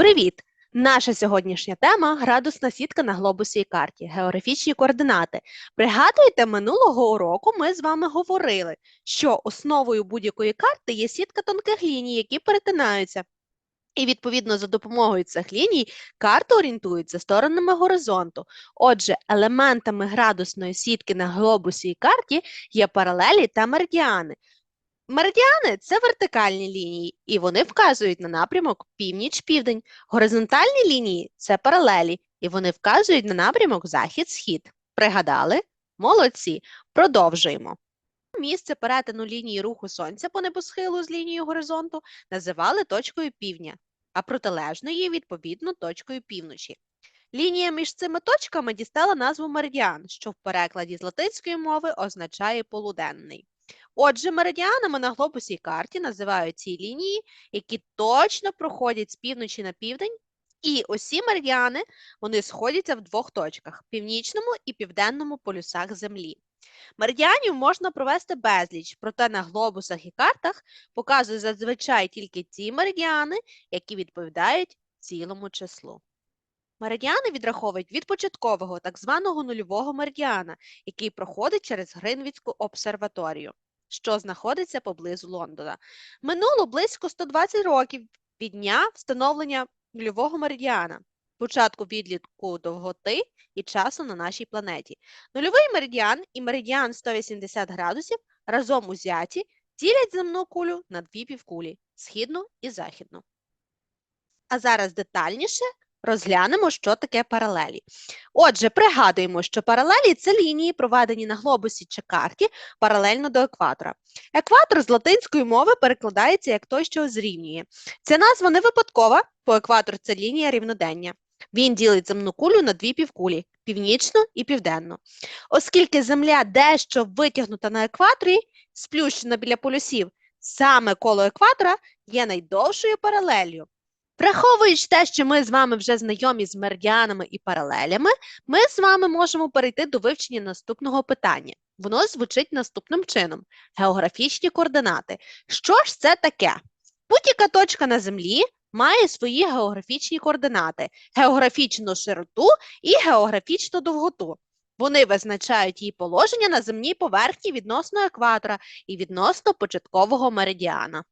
Привіт! Наша сьогоднішня тема градусна сітка на глобусі і карті, географічні координати. Пригадуєте, минулого уроку ми з вами говорили, що основою будь-якої карти є сітка тонких ліній, які перетинаються. І, відповідно, за допомогою цих ліній карта орієнтується сторонами горизонту. Отже, елементами градусної сітки на глобусі і карті є паралелі та меридіани. Меридіани це вертикальні лінії, і вони вказують на напрямок північ-південь. Горизонтальні лінії це паралелі, і вони вказують на напрямок захід-схід. Пригадали? Молодці. Продовжуємо. Місце перетину лінії руху сонця по небосхилу з лінією горизонту називали точкою півдня, а протилежно відповідно точкою півночі. Лінія між цими точками дістала назву меридіан, що в перекладі з латинської мови означає полуденний. Отже, меридіанами на глобусі карті називають ці лінії, які точно проходять з півночі на південь, і усі меридіани вони сходяться в двох точках північному і південному полюсах Землі. Меридіанів можна провести безліч, проте на глобусах і картах показують зазвичай тільки ті меридіани, які відповідають цілому числу. Меридіани відраховують від початкового так званого нульового меридіана, який проходить через Гринвіцьку обсерваторію що знаходиться поблизу Лондона. Минуло близько 120 років від дня встановлення нульового меридіана, початку відлітку довготи і часу на нашій планеті. Нульовий меридіан і меридіан 180 градусів разом узяті ділять земну кулю на дві півкулі східну і західну. А зараз детальніше Розглянемо, що таке паралелі. Отже, пригадуємо, що паралелі це лінії, проведені на глобусі чи карті паралельно до екватора. Екватор з латинської мови перекладається як той, що зрівнює. Ця назва не випадкова, бо екватор це лінія рівнодення. Він ділить земну кулю на дві півкулі північну і південну. Оскільки Земля дещо витягнута на екваторі, сплющена біля полюсів, саме коло екватора є найдовшою паралелью. Враховуючи те, що ми з вами вже знайомі з меридіанами і паралелями, ми з вами можемо перейти до вивчення наступного питання. Воно звучить наступним чином: географічні координати. Що ж це таке? Будь-яка точка на Землі має свої географічні координати, географічну широту і географічну довготу. Вони визначають її положення на земній поверхні відносно екватора і відносно початкового меридіана.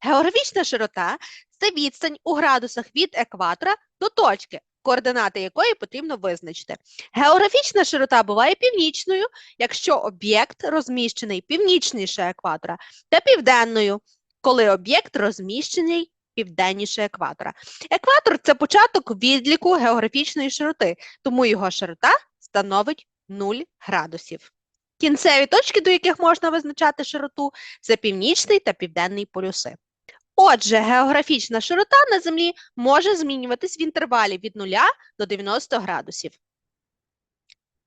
Географічна широта це відстань у градусах від екватора до точки, координати якої потрібно визначити. Географічна широта буває північною, якщо об'єкт розміщений північніше екватора, та південною, коли об'єкт розміщений південніше екватора. Екватор це початок відліку географічної широти, тому його широта становить 0 градусів. Кінцеві точки, до яких можна визначати широту, це північний та південний полюси. Отже, географічна широта на Землі може змінюватись в інтервалі від 0 до 90 градусів.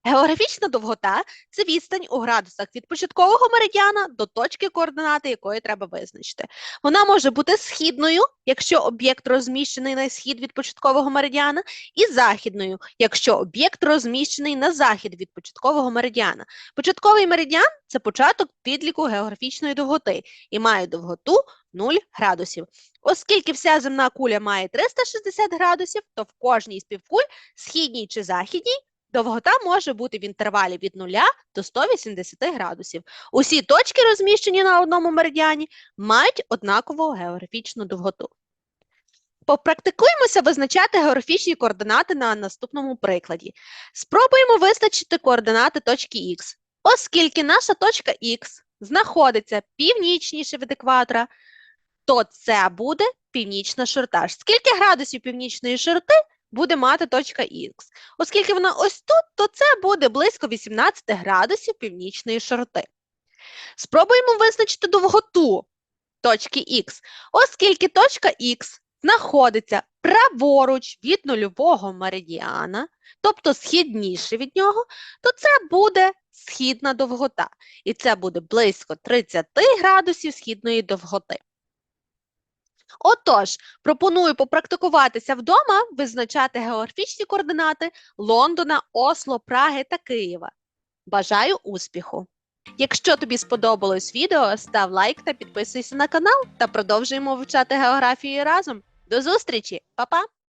Географічна довгота це відстань у градусах від початкового меридіана до точки координати, якої треба визначити. Вона може бути східною, якщо об'єкт розміщений на схід від початкового меридіана, і західною, якщо об'єкт розміщений на захід від початкового меридіана. Початковий меридіан це початок підліку географічної довготи і має довготу 0 градусів. Оскільки вся земна куля має 360 градусів, то в кожній з півкуль, східній чи західній, Довгота може бути в інтервалі від 0 до 180 градусів. Усі точки, розміщені на одному меридіані, мають однакову географічну довготу. Попрактикуємося визначати географічні координати на наступному прикладі. Спробуємо визначити координати точки Х. Оскільки наша точка Х знаходиться північніше від екватора, то це буде північна широта. Скільки градусів північної широти буде мати точка Х. Оскільки вона ось тут, то це буде близько 18 градусів північної широти. Спробуємо визначити довготу точки Х, оскільки точка Х знаходиться праворуч від нульового меридіана, тобто східніше від нього, то це буде східна довгота. І це буде близько 30 градусів східної довготи. Отож, пропоную попрактикуватися вдома, визначати географічні координати Лондона, Осло, Праги та Києва. Бажаю успіху! Якщо тобі сподобалось відео, став лайк та підписуйся на канал та продовжуємо вивчати географію разом. До зустрічі, Па-па!